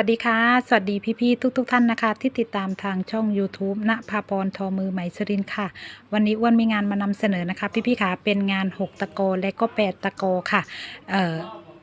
วัสดีค่ะ สวัสดีพี่ๆทุกๆทท่านนะคะ ที่ติดตามทางช่อง YouTube ณภาพรทอมือไหมสรินค่ะ วันนี้อ้วนมีงานมานำเสนอนะคะ พี่ๆค่ะเป็นงาน 6 ตะโกและก็ 8 ตะโกค่ะ เอ่อ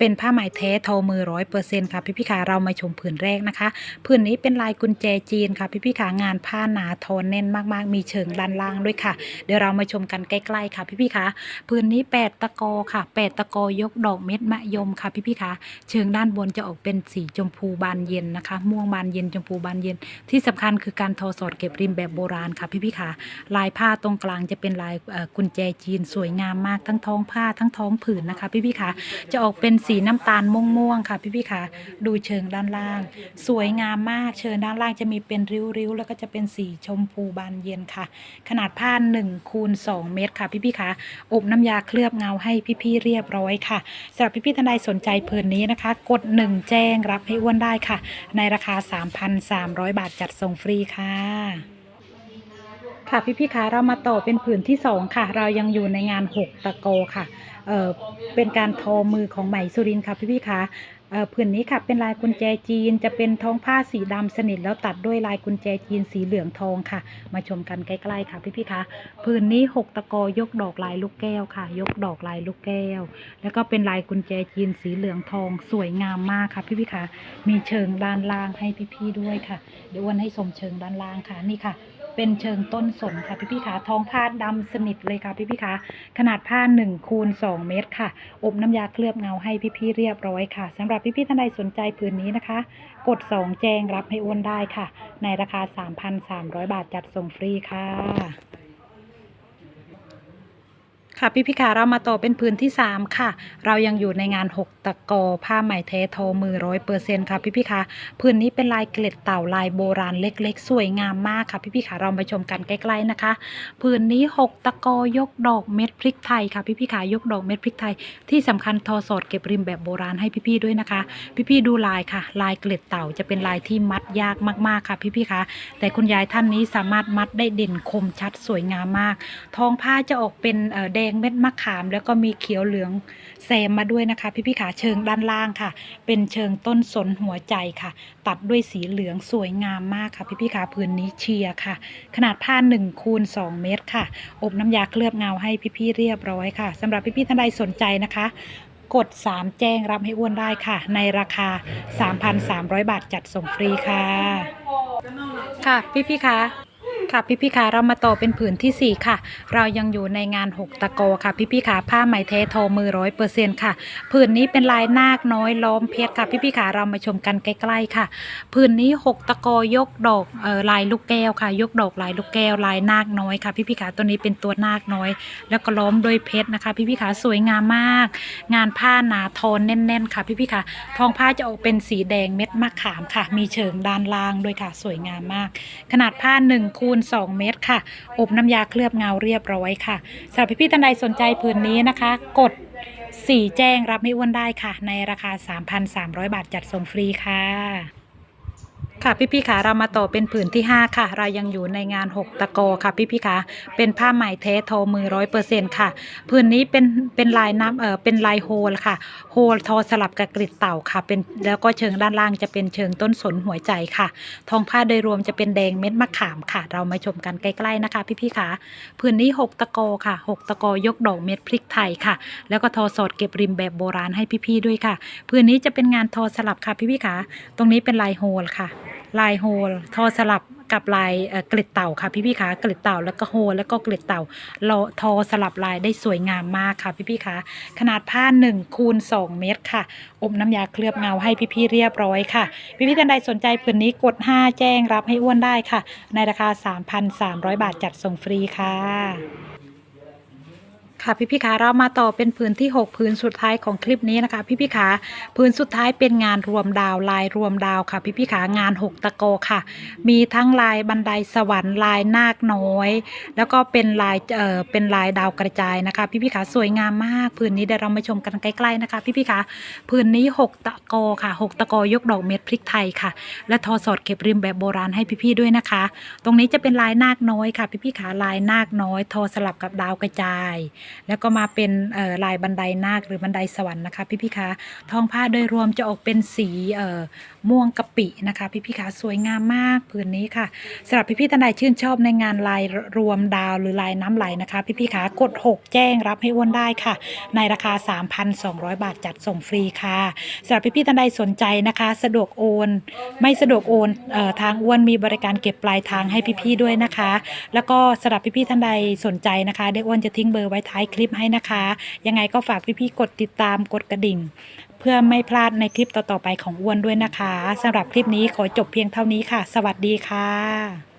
เป็นผ้าไหมแท้ทอมือร้อยเปอร์เซ็นต์ค่ะพี่พี่ขาเรามาชมผืนแรกนะคะ ผืนนี้เป็นลายกุญแจจีนค่ะพี่พี่ขางานผ้าหนาทอแน่นมากๆ มีเชิงด้านล่างด้วยค่ะ เดี๋ยวเรามาชมกันใกล้ๆค่ะพี่พี่ขาผืนนี้ 8 ตะกอค่ะ 8 ตะกอยกดอกเม็ดมะยมค่ะพี่พี่ขาเชิงด้านบนจะออกเป็นสีชมพูบานเย็นนะคะ ม่วงบานเย็นชมพูบานเย็น ที่สำคัญคือการทอสอดเก็บริมแบบโบราณค่ะพี่พี่ขาลายผ้าตรงกลางจะเป็นลายกุญแจจีนสวยงามมากทั้งท้องผ้าทั้งท้องผืนนะคะ พี่พี่ขาจะออกเป็นสีีน้ำตาลม่วงๆค่ะ พี่ๆค่ะ ดูเชิงด้านล่าง สวยงามมากเชิงด้านล่างจะมีเป็นริ้วๆ แล้วก็จะเป็นสีชมพูบานเย็นค่ะ ขนาดผ้า1คูณ2เมตรค่ะ พี่ๆค่ะอบน้ำยาเคลือบเงาให้พี่ๆเรียบร้อยค่ะสำหรับพี่ๆท่านใดสนใจผืนนี้นะคะ กด 1 แจ้งรับให้อ้วนได้ค่ะ ในราคา 3,300 บาทจัดส่งฟรีค่ะ ค่ะพี่พี่ๆคะเรามาต่อเป็นผืนที่สองค่ะ เรายังอยู่ในงานหกตะโกค่ะเอ่อเป็นการทอมือของไหมสุรินทร์ค่ะพี่พี่ๆคะเอ่อผืนนี้ค่ะเป็นลายกุญแจจีน จะเป็นท้องผ้าสีดำสนิทแล้วตัดด้วยลายกุญแจจีนสีเหลืองทองค่ะ มาชมกันใกล้ๆค่ะพี่พี่ๆคะผืนนี้หกตะโกยกดอกลายลูกแก้วค่ะ ยกดอกลายลูกแก้ว แล้วก็เป็นลายกุญแจจีนสีเหลืองทอง สวยงามมากค่ะพี่พี่ๆคะมีเชิงด้านล่างให้พี่ๆด้วยค่ะเดี๋ยวอ้วันให้ชมเชิงด้านล่างค่ะนี่ค่ะ เป็นเชิงต้นสนค่ะพี่พี่ขาท้องผ้าดำสนิทเลยค่ะพี่พี่ขาขนาดผ้า1คูณ2เมตรค่ะ อบน้ำยาเคลือบเงาให้พี่พี่เรียบร้อยค่ะสำหรับพี่พี่ท่านใดสนใจผืนนี้นะคะ กด 2 แจงรับให้อ้วนได้ค่ะ ในราคา 3,300 บาทจัดส่งฟรีค่ะ ค่ะพี่พิคาเรามาต่อเป็นพื้นที่ 3 ค่ะ เรายังอยู่ในงาน 6 ตะกอผ้าไหมแท้ทมือร้อยเปอร์เซ็นต์ค่ะพี่พี่คะพื้นนี้เป็นลายเกล็ดเต่าลายโบราณเล็ก ๆ สวยงามมากค่ะพี่พี่คะเราไปชมกันใกล้ๆนะคะพื้นนี้ 6 ตะกอยกดอกเม็ดพริกไทยค่ะพี่พี่คะยกดอกเม็ดพริกไทย ที่สำคัญทอสอดเก็บริมแบบโบราณให้พี่ๆด้วยนะคะ พี่ๆดูลายค่ะ ลายเกล็ดเต่าจะเป็นลายที่มัดยากมากๆค่ะพี่ๆคะแต่คุณยายท่านนี้สามารถมัดได้เด่นคมชัดสวยงามมากท้องผ้าจะออกเป็นเอ่อแดงเม็ดมะขาม แล้วก็มีเขียวเหลืองแซมมาด้วยนะคะ พี่พี่ขาเชิงด้านล่างค่ะ เป็นเชิงต้นสนหัวใจค่ะ ตัดด้วยสีเหลืองสวยงามมากค่ะ พี่พี่ขาพื้นนี้เชียร์ค่ะ ขนาดผ้า1คูณ2เมตรค่ะ อบน้ำยาเคลือบเงาให้พี่ๆเรียบร้อยค่ะสำหรับพี่ๆท่านใดสนใจนะคะกด 3 แจ้งรับให้อ้วนได้ค่ะ ในราคา 3,300 บาทจัดส่งฟรีค่ะ ค่ะ พี่พี่คะ ค่ะพี่พี่ๆคะเรามาต่อเป็นผืนทีสี่ 4 ค่ะ เรายังอยู่ในงาน 6 ตะโกค่ะ พี่พี่ๆคะผ้าไหมแท้ทมือร้อยเปอร์เซ็นต์ค่ะ ผืนนี้เป็นลายนาคน้อยล้อมเพชรค่ะ พี่พี่ๆคะเรามาชมกันใกล้ๆค่ะ ผืนนี้ 6 ตะโกยกดอกเอ่อลายลูกแก้วค่ะ ยกดอกลายลูกแก้วลายนาคน้อยค่ะ พี่พี่ๆคะตัวนี้เป็นตัวนาคน้อย แล้วก็ล้อมโดยเพชรนะคะ พี่พี่ๆคะสวยงามมาก งานผ้าหนาทอนแน่น ๆ ค่ะ พี่พี่ๆคะทองผ้าจะออกเป็นสีแดงเม็ดมะขามค่ะ มีเชิงด้านล่างด้วยค่ะ สวยงามมาก ขนาดผ้า1คูณ2 เมตรค่ะ อบน้ำยาเคลือบเงาเรียบร้อยค่ะสำหรับพี่ๆท่านใดสนใจผืนนี้นะคะ กด 4 แจ้งรับไม่อ้วนได้ค่ะ ในราคา 3,300 บาทจัดส่งฟรีค่ะ ค่ะพี่พี่ๆขาเรามาต่อเป็นผืนที่ 5 ค่ะ เรายังอยู่ในงาน 6 ตะกอค่ะพี่พี่ๆขาเป็นผ้าไหมแท้ทอมือร้อยเปอร์เซ็นต์ค่ะผืนนี้เป็นเป็นลายน้ำเออเป็นลายโฮลค่ะโฮลทอสลับกับกริดเต่าค่ะเป็นแล้วก็เชิงด้านล่างจะเป็นเชิงต้นสนหัวใจค่ะ ทองผ้าโดยรวมจะเป็นแดงเม็ดมะขามค่ะ เรามาชมกันใกล้ๆนะคะ พี่ๆขาผืนนี้ 6 ตะกอค่ะ 6 ตะกอยกดอกเม็ดพริกไทยค่ะ แล้วก็ทอสอดเก็บริมแบบโบราณให้พี่ๆด้วยค่ะผืนนี้จะเป็นงานทอสลับค่ะพี่ๆขาตรงนี้เป็นลายโฮลค่ะ ลายโฮลทอสลับกับลายเกลิดเต่าค่ะพี่พี่คะกลิดเต่าแล้วก็โฮลแล้วก็กลิดเต่าเราทอสลับลายได้สวยงามมากค่ะพี่พี่คะขนาดผ้า1คูณ2เมตรค่ะ อมน้ำยาเคลือบเงาให้พี่พี่เรียบร้อยค่ะ พี่พี่ท่านใดสนใจผืนนี้กด 5 แจ้งรับให้อ้วนได้ค่ะ ในราคา 3,300 บาทจัดส่งฟรีค่ะ ค่ะพี่พี่ขาเรามาต่อเป็นผืนที่ 6 ผืนสุดท้ายของคลิปนี้นะคะ พี่พี่ขาผืนสุดท้ายเป็นงานรวมดาวลายรวมดาวค่ะ พี่พี่ขางาน 6 ตะโกค่ะ มีทั้งลายบันไดสวรรค์ลายนาคน้อย แล้วก็เป็นลายเอ่อเป็นลายดาวกระจายนะคะ พี่พี่ขาสวยงามมากผืนนี้เดี๋ยวเรามาชมกันใกล้ๆนะคะ พี่พี่ขาผืนนี้ 6 ตะโกค่ะ 6 ตะโกยกดอกเม็ดพริกไทยค่ะ และทอสอดเก็บริมแบบโบราณให้พี่ๆด้วยนะคะ ตรงนี้จะเป็นลายนาคน้อยค่ะ พี่พี่ขาลายนาคน้อย ทอสลับกับดาวกระจายแล้วก็มาเป็นลายบันไดนาคหรือบันไดสวรรค์นะคะพี่พี่คะทองผ้าโดยรวมจะออกเป็นสีม่วงกะปินะคะพี่พี่คะสวยงามมากผืนนี้ค่ะสำหรับพี่พี่ท่านใดชื่นชอบในงานลายรวมดาวหรือลายน้ำไหลนะคะพี่พี่คะกด 6 แจ้งรับให้อ้วนได้ค่ะ ในราคา 3,200 บาทจัดส่งฟรีค่ะสำหรับพี่พี่ท่านใดสนใจนะคะ สะดวกโอน ไม่สะดวกโอนออทางอ้วนมีบริการเก็บปลายทางให้พี่ๆด้วยนะคะ แล้วก็สำหรับพี่ๆท่านใดสนใจนะคะเดี๋ยวอ้วนจะทิ้งเบอร์ไว้ท้ายคลิปให้นะคะ ยังไงก็ฝากพี่ๆกดติดตามกดกระดิ่ง เพื่อไม่พลาดในคลิปต่อๆไปของอ้วนด้วยนะคะสำหรับคลิปนี้ขอจบเพียงเท่านี้ค่ะ สวัสดีค่ะ